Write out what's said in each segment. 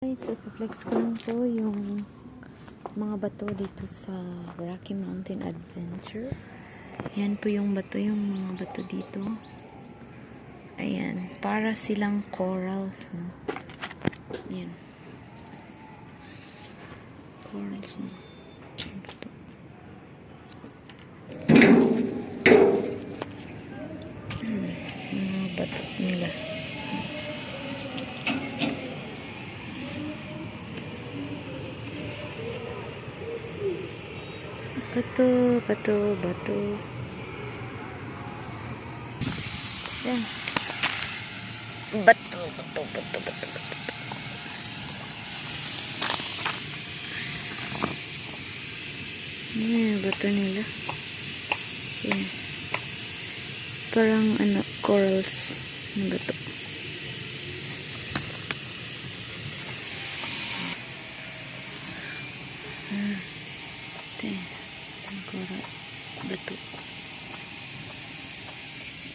Guys, i-flex ko lang po yung mga bato dito sa Rocky Mountain Adventure. Yan po yung bato, yung mga bato dito. Ayan, para silang corals, no? Ayan. Corals, no? Hmm, mga bato nila. Bato, bato, bato. Yan. Bato, bato, bato, bato, bato. Yan, bato nila. Yan. Parang ano, corals na bato. Yan. Coral. Bato.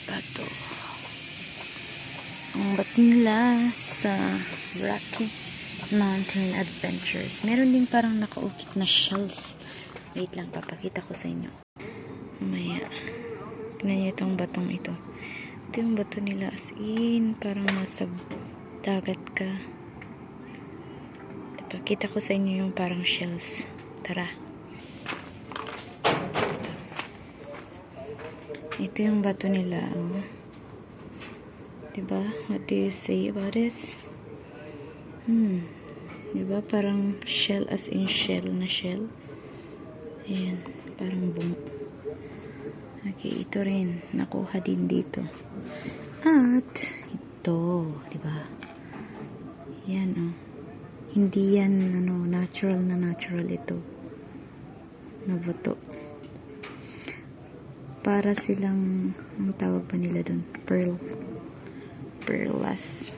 Bato. Ang bato nila sa Rocky Mountain Adventures. Meron din parang nakaukit na shells. Wait lang, papakita ko sa inyo. Maya. Tignan niyo itong batong ito. Ito yung bato nila as in. Parang nasa dagat ka. Pakita ko sa inyo yung parang shells. Tara. Ito yung bato nila. Oh. Diba? What do you say about this? Hmm. Diba? Parang shell as in shell na shell. Ayan. Parang bum. Okay, ito rin. Nakuha din dito. At, ito. Diba? Yan, oh. Hindi yan, ano, natural na natural ito. Na buto. Para silang, ang tawag ba nila dun? Pearl. Pearless.